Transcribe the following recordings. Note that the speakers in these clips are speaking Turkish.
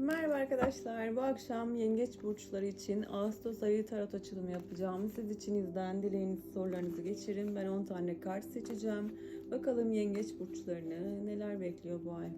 Merhaba arkadaşlar. Bu akşam yengeç burçları için Ağustos ayı tarot açılımı yapacağım. Siz içinizden dileğinizi sorularınızı geçirin. Ben 10 tane kart seçeceğim. Bakalım yengeç burçlarını neler bekliyor bu ay.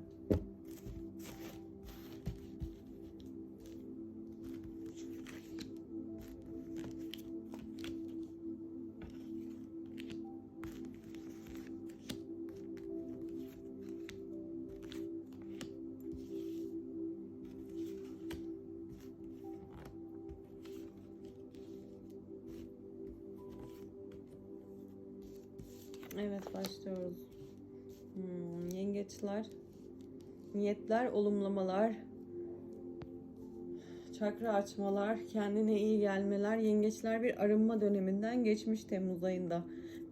Evet başlıyoruz. Hmm, yengeçler, niyetler, olumlamalar, çakra açmalar, kendine iyi gelmeler. Yengeçler bir arınma döneminden geçmiş Temmuz ayında.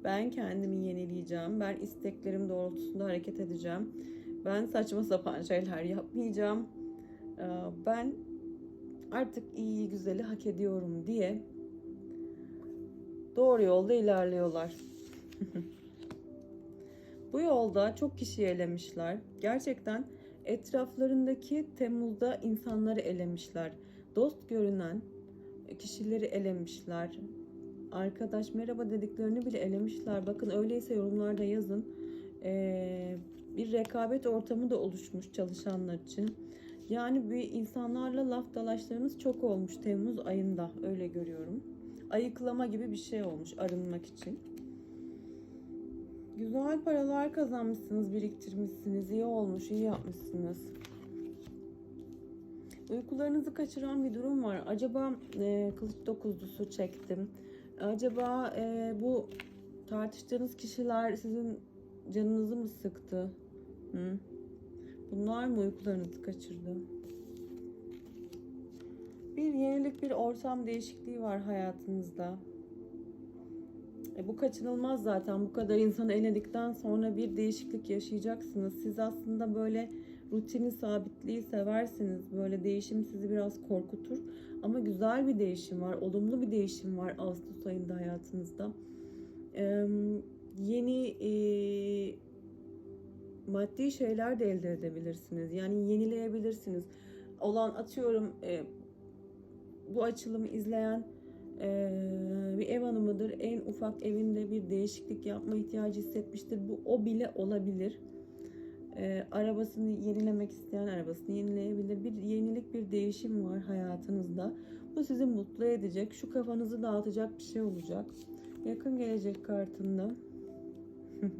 Ben kendimi yenileyeceğim. Ben isteklerim doğrultusunda hareket edeceğim. Ben saçma sapan şeyler yapmayacağım. Ben artık iyi güzeli hak ediyorum diye doğru yolda ilerliyorlar. Bu yolda çok kişi elemişler. Gerçekten etraflarındaki Temmuz'da insanları elemişler. Dost görünen kişileri elemişler. Arkadaş merhaba dediklerini bile elemişler. Bakın öyleyse yorumlarda yazın. Ee, bir rekabet ortamı da oluşmuş çalışanlar için. Yani bir insanlarla laf dalaşlarınız çok olmuş Temmuz ayında öyle görüyorum. Ayıklama gibi bir şey olmuş arınmak için. Güzel paralar kazanmışsınız, biriktirmişsiniz. iyi olmuş, iyi yapmışsınız. Uykularınızı kaçıran bir durum var. Acaba e, kılıç dokuzlusu çektim. Acaba e, bu tartıştığınız kişiler sizin canınızı mı sıktı? Hı? Bunlar mı uykularınızı kaçırdı? Bir yenilik, bir ortam değişikliği var hayatınızda. E, bu kaçınılmaz zaten. Bu kadar insanı eledikten sonra bir değişiklik yaşayacaksınız. Siz aslında böyle rutini, sabitliği seversiniz. Böyle değişim sizi biraz korkutur. Ama güzel bir değişim var. Olumlu bir değişim var Ağustos ayında hayatınızda. E, yeni e, maddi şeyler de elde edebilirsiniz. Yani yenileyebilirsiniz. Olan atıyorum e, bu açılımı izleyen ee, bir ev hanımıdır. En ufak evinde bir değişiklik yapma ihtiyacı hissetmiştir. Bu o bile olabilir. Ee, arabasını yenilemek isteyen arabasını yenileyebilir. Bir yenilik, bir değişim var hayatınızda. Bu sizi mutlu edecek. Şu kafanızı dağıtacak bir şey olacak. Yakın gelecek kartında.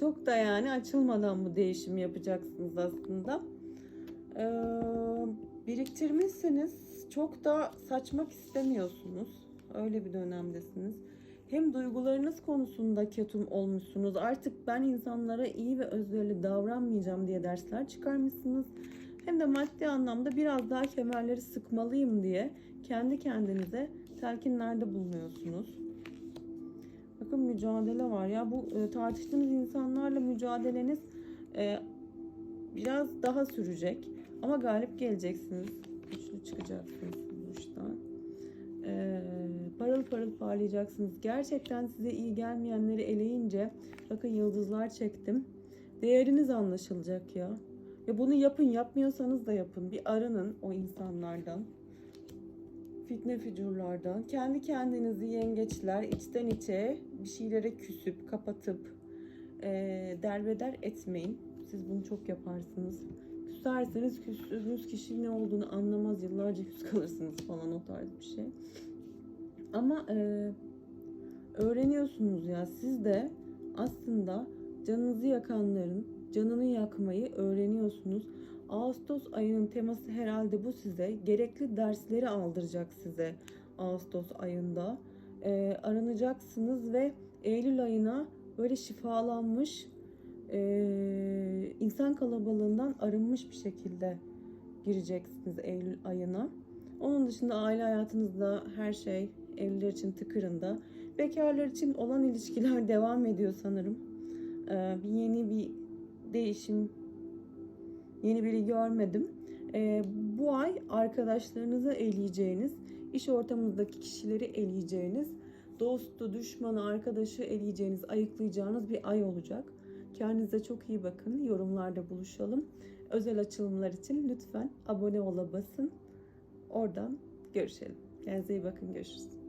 Çok da yani açılmadan bu değişimi yapacaksınız aslında. Ee, biriktirmişsiniz. Çok da saçmak istemiyorsunuz. Öyle bir dönemdesiniz. Hem duygularınız konusunda ketum olmuşsunuz. Artık ben insanlara iyi ve özverili davranmayacağım diye dersler çıkarmışsınız. Hem de maddi anlamda biraz daha kemerleri sıkmalıyım diye kendi kendinize telkinlerde bulunuyorsunuz. Bakın mücadele var ya bu e, tartıştığınız insanlarla mücadeleniz e, biraz daha sürecek ama galip geleceksiniz. Güçlü çıkacaksınız bu işten. Ee, parıl parıl parlayacaksınız. Gerçekten size iyi gelmeyenleri eleyince bakın yıldızlar çektim. Değeriniz anlaşılacak ya. Ya bunu yapın yapmıyorsanız da yapın. Bir arının o insanlardan. Fitne figürlerden. Kendi kendinizi yengeçler içten içe bir şeylere küsüp kapatıp e, derbeder etmeyin. Siz bunu çok yaparsınız. Küserseniz küstüğünüz kişi ne olduğunu anlamaz. Yıllarca küs kalırsınız falan o tarz bir şey. Ama e, öğreniyorsunuz ya siz de aslında canınızı yakanların canını yakmayı öğreniyorsunuz. Ağustos ayının teması herhalde bu size. Gerekli dersleri aldıracak size Ağustos ayında. E, aranacaksınız ve Eylül ayına böyle şifalanmış, e, insan kalabalığından arınmış bir şekilde gireceksiniz Eylül ayına. Onun dışında aile hayatınızda her şey evliler için tıkırında. Bekarlar için olan ilişkiler devam ediyor sanırım. E, bir yeni bir değişim, yeni biri görmedim. E, bu ay arkadaşlarınızı eleyeceğiniz, iş ortamınızdaki kişileri eleyeceğiniz, dostu, düşmanı, arkadaşı eleyeceğiniz, ayıklayacağınız bir ay olacak. Kendinize çok iyi bakın. Yorumlarda buluşalım. Özel açılımlar için lütfen abone ola basın. Oradan görüşelim. Kendinize iyi bakın. Görüşürüz.